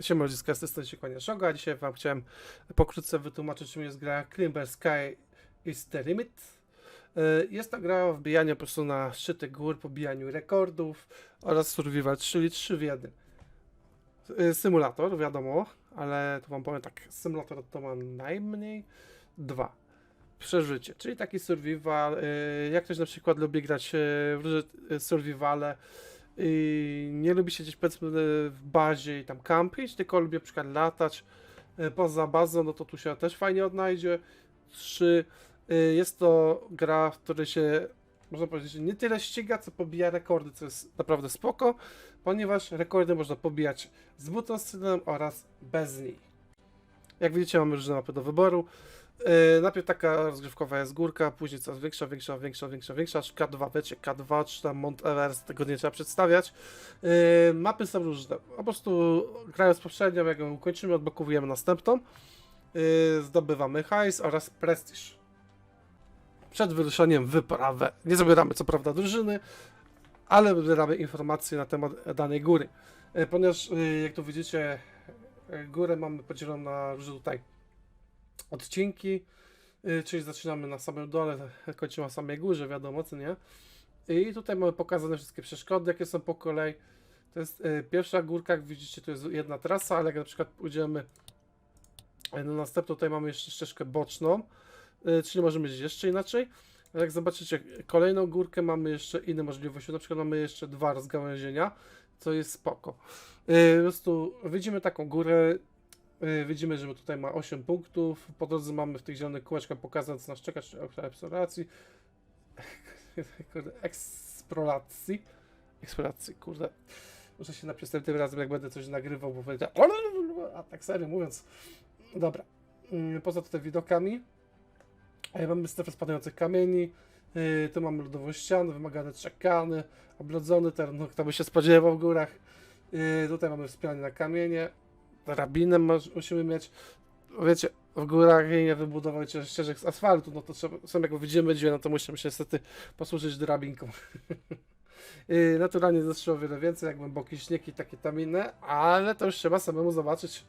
Siema ludziska, z tej strony się kłania Szoga, a dzisiaj wam chciałem pokrótce wytłumaczyć czym jest gra Climber Sky is the Limit. Y, Jest to gra o wbijaniu po prostu na szczyty gór, pobijaniu rekordów oraz survival, czyli trzy w jednym. Y, Symulator, wiadomo, ale to wam powiem tak, symulator to ma najmniej dwa. Przeżycie, czyli taki survival, y, jak ktoś na przykład lubi grać w survivale, i nie lubi siedzieć powiedzmy w bazie i tam kampić, tylko lubi na przykład latać e, poza bazą, no to tu się też fajnie odnajdzie. Trzy, e, jest to gra, w której się można powiedzieć, nie tyle ściga, co pobija rekordy, co jest naprawdę spoko, ponieważ rekordy można pobijać z butą oraz bez niej. Jak widzicie mamy różne mapy do wyboru. Yy, najpierw taka rozgrywkowa jest górka, później coraz większa, większa, większa, większa, większa, aż K2, wiecie, K2 czy tam Mount Everest, tego nie trzeba przedstawiać. Yy, mapy są różne, po prostu grając poprzednią, jak ją ukończymy, odblokowujemy następną, yy, zdobywamy hajs oraz prestiż. Przed wyruszeniem wyprawę nie zabieramy co prawda drużyny, ale wybieramy informacje na temat danej góry. Yy, ponieważ, yy, jak tu widzicie, górę mamy podzieloną na różne tutaj odcinki, y, czyli zaczynamy na samym dole, kończymy na samej górze, wiadomo, co nie? I tutaj mamy pokazane wszystkie przeszkody, jakie są po kolei. To jest y, pierwsza górka, jak widzicie, to jest jedna trasa, ale jak na przykład pójdziemy y, na następną, tutaj mamy jeszcze ścieżkę boczną, czyli możemy iść jeszcze inaczej. Jak zobaczycie, kolejną górkę mamy jeszcze inne możliwości, na przykład mamy jeszcze dwa rozgałęzienia, co jest spoko. Po prostu widzimy taką górę, widzimy, że tutaj ma 8 punktów. Po drodze mamy w tych zielonych kółeczkach pokazane, co nas eksploracji. Eksploracji. Eksploracji, kurde. Muszę się napisać tym razem, jak będę coś nagrywał, bo powiedział. A tak serio mówiąc. Dobra. Yy, Poza tutaj widokami. e, Mamy strefę spadających kamieni. Yy, Tu mamy lodową ścianę, wymagane czekany, oblodzony teren, no, kto by się spodziewał w górach. Yy, Tutaj mamy wspieranie na kamienie drabinę masz- musimy mieć. Wiecie, w górach nie wybudować ścieżek z asfaltu, no to trzeba, są jak widzimy dźwięk, no to musimy się niestety posłużyć drabinką. Naturalnie zastrzyło wiele więcej, jak głęboki śnieg i takie tam inne, ale to już trzeba samemu zobaczyć.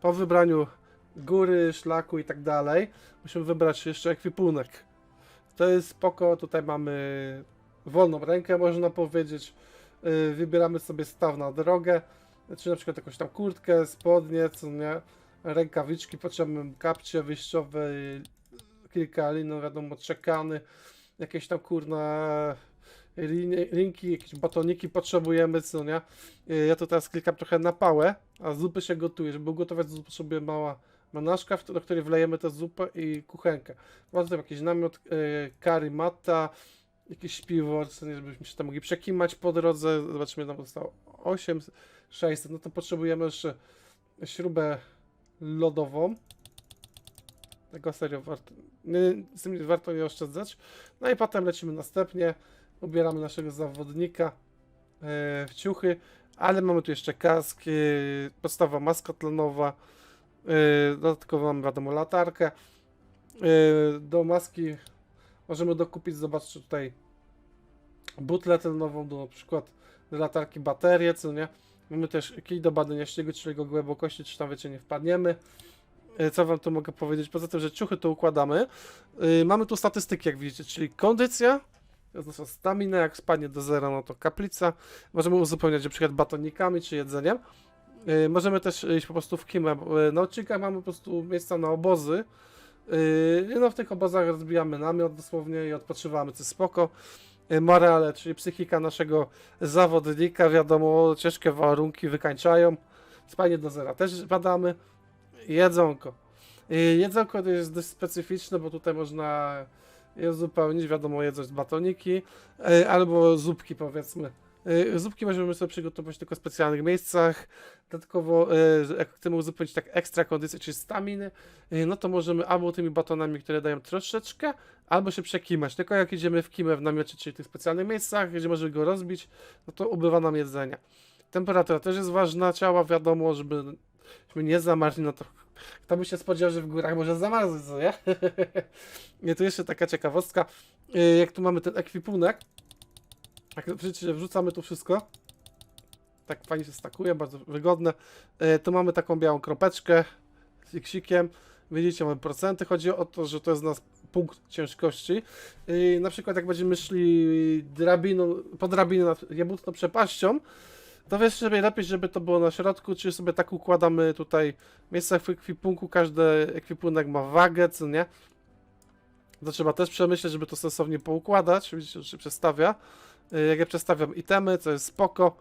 Po wybraniu góry, szlaku i tak dalej, musimy wybrać jeszcze ekwipunek. To jest spoko, tutaj mamy wolną rękę, można powiedzieć. Yy, Wybieramy sobie staw na drogę czy na przykład jakąś tam kurtkę, spodnie, co nie, rękawiczki, potrzebujemy kapcie wyjściowe, kilka lin, no wiadomo, czekany, jakieś tam kurna linki, jakieś batoniki potrzebujemy, co nie. Ja tu teraz klikam trochę na pałę, a zupy się gotuje. Żeby ugotować zupę, potrzebujemy mała manażka, w- do której wlejemy tę zupę i kuchenkę. Poza tym jakiś namiot, y, karimata, jakiś nie, żebyśmy się tam mogli przekimać po drodze. Zobaczymy, tam zostało 8, 600, no to potrzebujemy jeszcze śrubę lodową. Tego serio warto, z tym warto nie oszczędzać. No i potem lecimy następnie, ubieramy naszego zawodnika e, w ciuchy, ale mamy tu jeszcze kask, podstawa maska tlenowa, e, dodatkowo mamy wiadomo latarkę. E, do maski możemy dokupić, zobaczcie tutaj butlę tlenową, do na przykład do latarki baterię, co nie? Mamy też kij do badania śniegu, czyli jego głębokości, czy tam wiecie, nie wpadniemy. E, Co wam tu mogę powiedzieć? Poza tym, że ciuchy to układamy. Yy, mamy tu statystyki, jak widzicie, czyli kondycja, nasza stamina, jak spadnie do zera, no to kaplica. Możemy uzupełniać przykład batonikami czy jedzeniem. Yy, możemy też iść po prostu w kimę. Na odcinkach mamy po prostu miejsca na obozy. Yy, no w tych obozach rozbijamy namiot dosłownie i odpoczywamy, co spoko. Yy, Morale, czyli psychika naszego zawodnika, wiadomo, ciężkie warunki wykańczają. Spanie do zera też badamy. Jedzonko. Yy, Jedzonko to jest dość specyficzne, bo tutaj można je uzupełnić, wiadomo, jedząc batoniki yy, albo zupki powiedzmy. Yy, Zupki możemy sobie przygotować tylko w specjalnych miejscach. Dodatkowo, yy, jak chcemy uzupełnić tak ekstra kondycję, czyli staminy, yy, no to możemy albo tymi batonami, które dają troszeczkę, albo się przekimać. Tylko jak idziemy w kimę w namiocie, czyli w tych specjalnych miejscach, gdzie możemy go rozbić, no to ubywa nam jedzenia. Temperatura też jest ważna ciała, wiadomo, żeby, żeby nie zamarzli, no to kto by się spodziewał, że w górach może zamarzać, co nie? nie, tu jeszcze taka ciekawostka, jak tu mamy ten ekwipunek, jak przecież wrzucamy tu wszystko, Tak fajnie się stakuje, bardzo wygodne. E, tu mamy taką białą kropeczkę z iksikiem. Widzicie, mamy procenty. Chodzi o to, że to jest nasz punkt ciężkości. I na przykład jak będziemy szli drabiną, po drabinie nad jebutną przepaścią, to wiesz sobie lepiej, żeby to było na środku, czy sobie tak układamy tutaj miejsca w ekwipunku, każdy ekwipunek ma wagę, co nie? To trzeba też przemyśleć, żeby to sensownie poukładać. Widzicie, że się przestawia. Y, Jak ja przestawiam itemy, to jest spoko.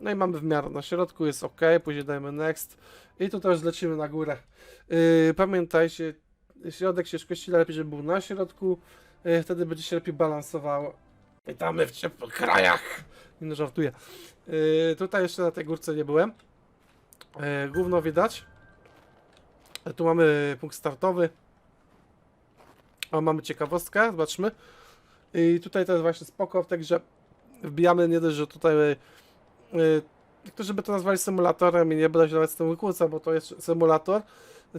No i mamy w miarę na środku, jest ok, później dajemy next. I tu też lecimy na górę. Yy, pamiętajcie, środek ciężkości lepiej, żeby był na środku, yy, wtedy będzie się lepiej balansowało. Witamy w ciepłych krajach! Nie no, żartuję. Tutaj jeszcze na tej górce nie byłem. Yy, gówno widać. Tu mamy punkt startowy. O, mamy ciekawostkę, zobaczmy. I tutaj to jest właśnie spoko, także wbijamy nie dość, że tutaj yy, yy, niektórzy by to nazwali symulatorem i nie będę się nawet z tym wykłócał, bo to jest symulator,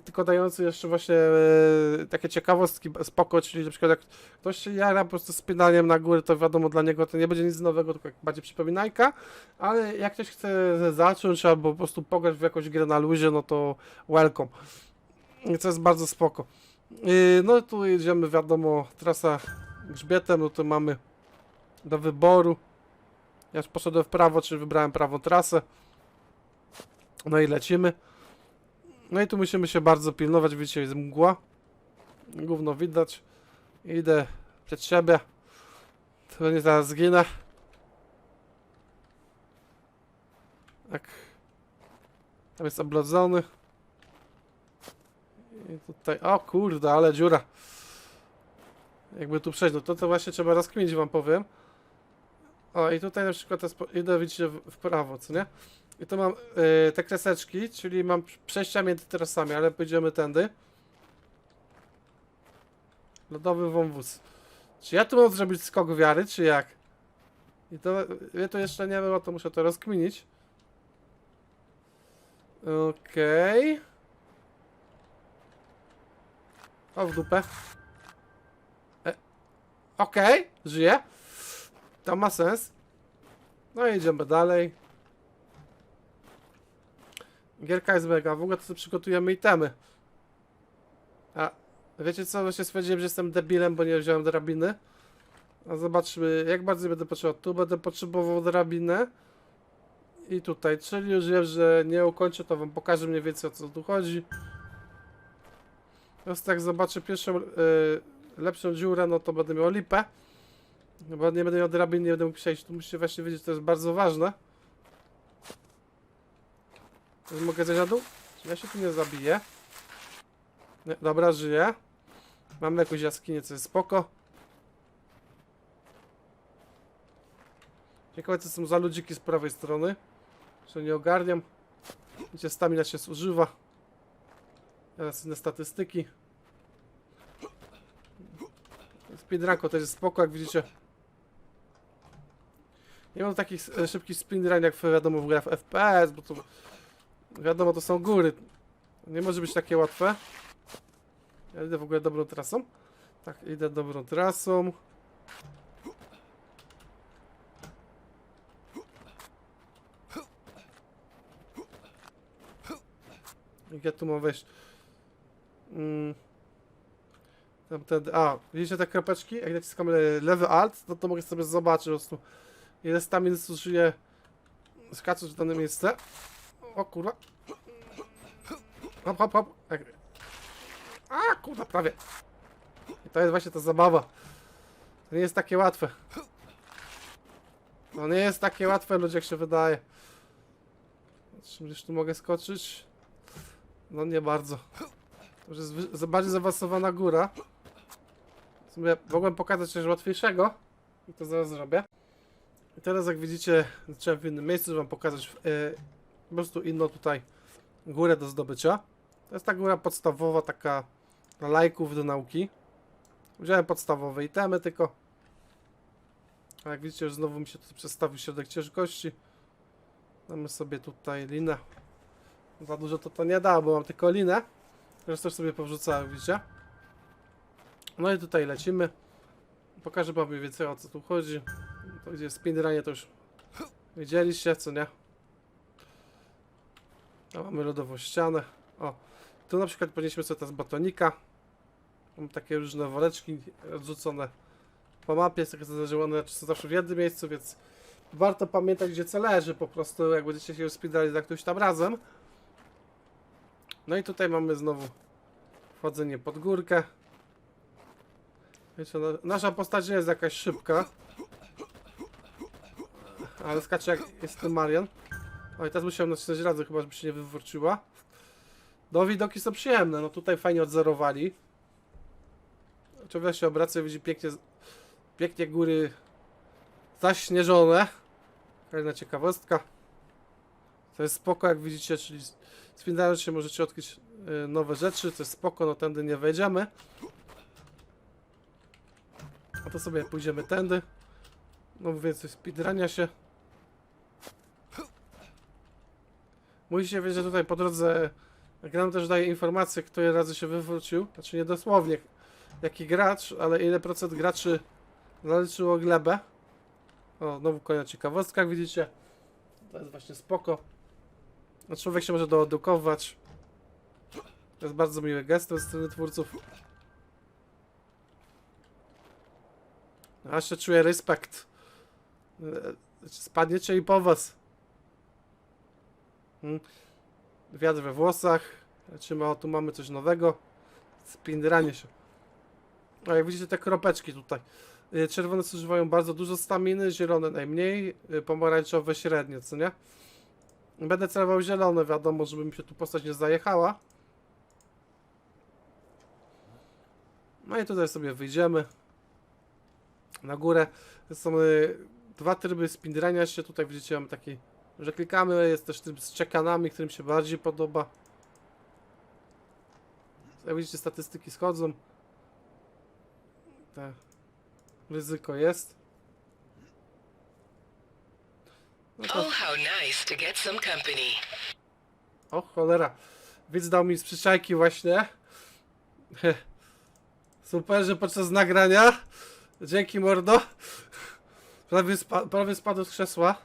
tylko dający jeszcze właśnie e, takie ciekawostki spoko, czyli na przykład jak ktoś się jara po prostu spinaniem na górę, to wiadomo dla niego to nie będzie nic nowego, tylko bardziej przypominajka, ale jak ktoś chce zacząć albo po prostu pograć w jakąś grę na luzie, no to welcome. I to jest bardzo spoko. Yy, no tu jedziemy, wiadomo, trasa grzbietem, no to mamy do wyboru. Ja już poszedłem w prawo, czyli wybrałem prawą trasę. No i lecimy. No i tu musimy się bardzo pilnować, widzicie, jest mgła. Gówno widać. Idę przed siebie. To nie zaraz zginę. Tak. Tam jest oblodzony. I tutaj, o kurde, ale dziura. Jakby tu przejść, no to to właśnie trzeba rozkminić, wam powiem. O, i tutaj na przykład jest, idę, widzicie, w, prawo, co nie? I tu mam y, te kreseczki, czyli mam przejścia między trasami, ale pójdziemy tędy. Lodowy wąwóz. Czy ja tu mam zrobić skok wiary, czy jak? I to, ja to jeszcze nie było, to muszę to rozkminić. Okej. O, w dupę. E, Okej, żyje. To ma sens. No i idziemy dalej. Gierka jest mega. W ogóle to sobie przygotujemy itemy. A wiecie co? Właśnie stwierdziłem, że jestem debilem, bo nie wziąłem drabiny. A zobaczmy, jak bardzo będę potrzebował. Tu będę potrzebował drabinę. I tutaj, czyli już wiem, że nie ukończę, to wam pokażę mniej więcej o co tu chodzi. Teraz tak zobaczę pierwszą, y, lepszą dziurę, no to będę miał lipę. No Bo nie będę miał drabin, nie będę mógł przejść. Tu musicie właśnie wiedzieć, to jest bardzo ważne. Czy Mogę zejść na dół? Czy ja się tu nie zabiję? Nie, dobra, żyję. Mamy jakąś jaskinię, co jest spoko. Ciekawe, co są za ludziki z prawej strony. Że nie ogarniam. Widzicie, stamina się zużywa. Teraz inne statystyki. Speedrunko też jest spoko, jak widzicie. Nie mam takich e, szybkich speedrun jak wiadomo w grach FPS, bo to wiadomo to są góry. Nie może być takie łatwe. Ja idę w ogóle dobrą trasą. Tak, idę dobrą trasą. Jak ja tu mam wejść? Mm. Tamtędy. A, widzicie te kropeczki? Jak naciskam le- lewy alt, no to mogę sobie zobaczyć po prostu ile stamin zużyję skacząc w dane miejsce. O kurwa. Hop, hop, hop. Tak. A kurwa, prawie. I to jest właśnie ta zabawa. To nie jest takie łatwe. To nie jest takie łatwe, ludzie, jak się wydaje. Czy już tu mogę skoczyć? No nie bardzo. To już jest bardziej zaawansowana góra. W sumie mogłem pokazać coś łatwiejszego. I to zaraz zrobię. I teraz jak widzicie, zacząłem w innym miejscu, żeby wam pokazać e, po prostu inną tutaj górę do zdobycia. To jest ta góra podstawowa, taka dla lajków do nauki. Wziąłem podstawowe itemy tylko. A jak widzicie, już znowu mi się tu przestawił środek ciężkości. Mamy sobie tutaj linę. Za dużo to to nie da, bo mam tylko linę. Teraz też sobie powrzucałem, widzicie? No i tutaj lecimy. Pokażę wam mniej więcej o co tu chodzi. To gdzie jest speedrunie to już widzieliście, co nie? A mamy lodową ścianę. O, tu na przykład podnieśmy sobie teraz batonika. Mam takie różne woreczki odrzucone po mapie, jest takie zaznaczone, czy są zawsze w jednym miejscu, więc warto pamiętać, gdzie co leży po prostu, jak będziecie się speedali za którymś tam razem. No i tutaj mamy znowu wchodzenie pod górkę. Wiecie, no, nasza postać nie jest jakaś szybka. Ale skacze jak jest ten Marian. Oj, teraz musiałem nacisnąć razy, chyba żeby się nie wywróciła. No widoki są przyjemne, no tutaj fajnie odzerowali. Człowiek się obraca widzi pięknie, pięknie góry zaśnieżone. Kolejna ciekawostka. To jest spoko, jak widzicie, czyli spindając się możecie odkryć nowe rzeczy, to jest spoko, no tędy nie wejdziemy. A to sobie pójdziemy tędy. No więcej speedrania się. Musicie wiedzieć, że tutaj po drodze gra nam też daje informację, kto ile razy się wywrócił. Znaczy nie dosłownie jaki gracz, ale ile procent graczy zaliczyło glebę. O, znowu kolejna ciekawostka, widzicie. To jest właśnie spoko. No, człowiek się może doedukować. To jest bardzo miły gest ze strony twórców. A jeszcze czuję respekt. E, Spadniecie i po was. Hmm. Wiatr we włosach. O tu mamy coś nowego. Spindranie się. A jak widzicie te kropeczki tutaj. Y, Czerwone zużywają bardzo dużo staminy, zielone najmniej, y, pomarańczowe średnio, co nie? Będę celował zielone, wiadomo, żeby mi się tu postać nie zajechała. No i tutaj sobie wyjdziemy na górę. Są y, dwa tryby spindrania się. Tutaj widzicie, mamy taki, że klikamy. Jest też tryb z czekanami, którym się bardziej podoba. Jak widzicie, statystyki schodzą. Tak. Ryzyko jest. No to, Oh, how nice to get some company. o cholera. Widz dał mi z przyczajki właśnie. Super, że podczas nagrania. Dzięki mordo. Prawie, spa prawie spadł z krzesła.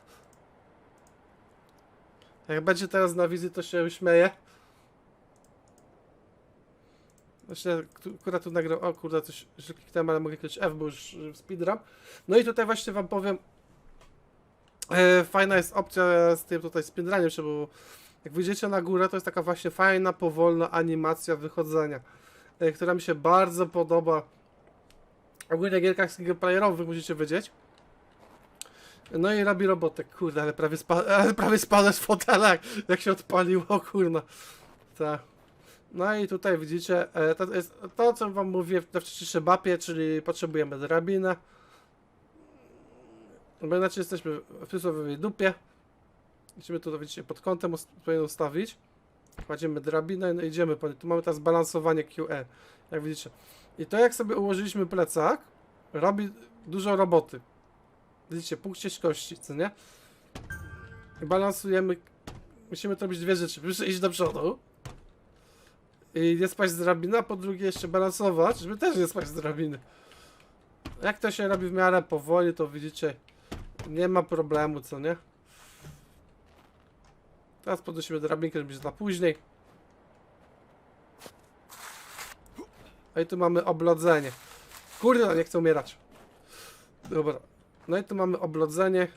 Jak będzie teraz na wizji, to się uśmieje. Właśnie, akurat tu nagrał, o kurde, coś że kliknąłem, ale mogę kliknąć F, bo już y, speedrun. No i tutaj właśnie wam powiem, fajna jest opcja z tym tutaj speedruniem się, bo jak wyjdziecie na górę, to jest taka właśnie fajna, powolna animacja wychodzenia, e, która mi się bardzo podoba. Ogólnie w gierkach singleplayerowych musicie wiedzieć. No i robi robotę, kurde, ale prawie, spa ale prawie z fotela, jak, się odpaliło, kurna. Tak. No i tutaj widzicie, e, to jest to, co wam mówię na wcześniejszej mapie, czyli potrzebujemy drabinę. Bo inaczej jesteśmy w przysłowiowej dupie. Musimy tu, widzicie, pod kątem powinien ustawić. Kładziemy drabinę no idziemy. Tu mamy teraz balansowanie QE, jak widzicie. I to jak sobie ułożyliśmy plecak, robi dużo roboty. Widzicie, punkt ciężkości, co nie? I balansujemy, musimy to robić dwie rzeczy. Pierwsze iść do przodu, i nie spaść z drabiny, a po drugie jeszcze balansować, żeby też nie spaść z drabiny. Jak to się robi w miarę powoli, to widzicie, nie ma problemu, co nie? Teraz podnosimy drabinkę, żeby być na później. A i tu mamy oblodzenie. Kurde, nie chcę umierać. Dobra. No i tu mamy oblodzenie.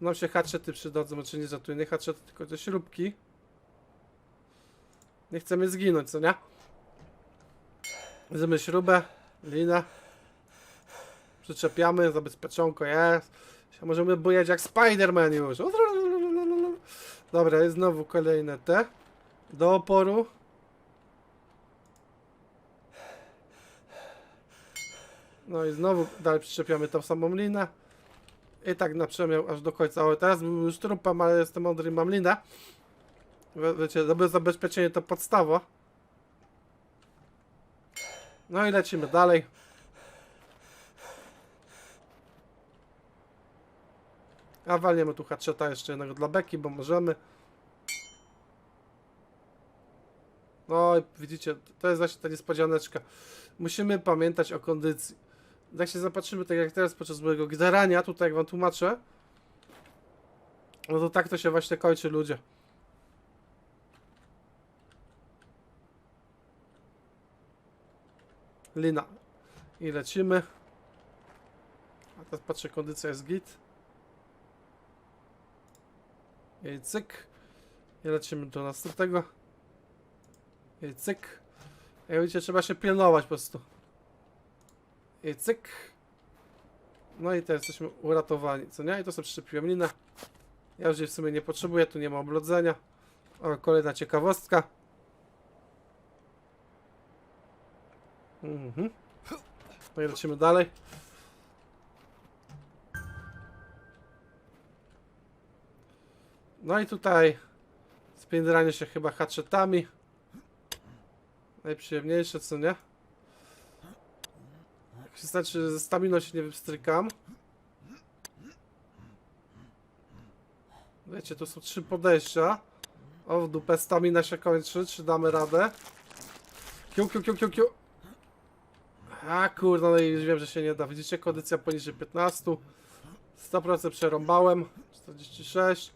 Nam się haczety przydadzą, czy nie żartuję, nie haczety, tylko te śrubki. Nie chcemy zginąć, co nie? Bierzemy śrubę, linę. Przyczepiamy, zabezpieczonko jest. Się Możemy bujać jak Spider-Man już. Dobra, jest znowu kolejne te. Do oporu. No i znowu dalej przyczepiamy tą samą linę. I tak na przemiał aż do końca. O, teraz był już trupem, ale jestem mądry i mam linę. Wie- Wiecie, dobre zabezpieczenie to podstawa. No i lecimy dalej. A walniemy tu hatcheta jeszcze jednego dla beki, bo możemy. No widzicie, to jest właśnie ta niespodzianeczka. Musimy pamiętać o kondycji. Jak się zapatrzymy, tak jak teraz podczas mojego gdarania, tutaj jak wam tłumaczę, no to tak to się właśnie kończy, ludzie. Lina. I lecimy. A teraz patrzę, kondycja jest git. I cyk. I lecimy do następnego. I cyk. Jak widzicie, trzeba się pilnować po prostu. I cyk. No i teraz jesteśmy uratowani, co nie? I to sobie przyczepiłem linę. Ja już jej w sumie nie potrzebuję, tu nie ma oblodzenia. O, kolejna ciekawostka. Mhm. No i lecimy dalej. No i tutaj spindranie się chyba hatchetami. Najprzyjemniejsze, co nie? Jak się znaczy, ze staminą się nie wypstrykam. Wiecie, tu są trzy podejścia. O, w dupę stamina się kończy, czy damy radę? Kiu, kiu, kiu, kiu, kiu. A kurde, no i już wiem, że się nie da. Widzicie, kondycja poniżej 15. 100% przerąbałem. 46.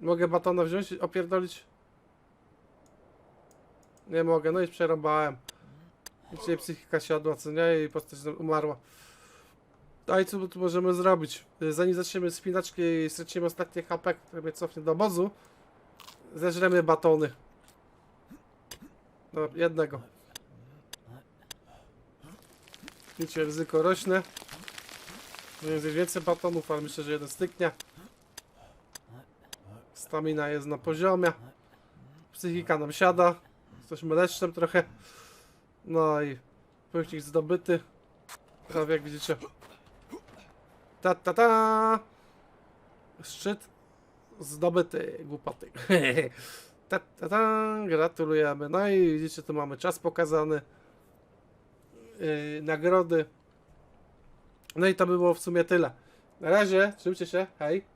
Mogę batona wziąć i opierdolić? Nie mogę, no i przerąbałem. Dzisiaj psychika siadła, co nie? I postać umarła. A i co tu możemy zrobić? Zanim zaczniemy spinaczki i stracimy ostatnie HP, które mnie cofnie do obozu, zeżremy batony. No, jednego. Widzicie, ryzyko rośnie. Zjeść więcej batonów, ale myślę, że jeden styknie. Stamina jest na poziomie. Psychika nam siada. Jesteśmy leszczem trochę. No i punkcik zdobyty. Prawie jak widzicie. Ta ta ta! Szczyt zdobyty, głupoty. ta ta ta! Gratulujemy. No i widzicie, tu mamy czas pokazany. Yy, nagrody. No i to by było w sumie tyle. Na razie, trzymajcie się, hej.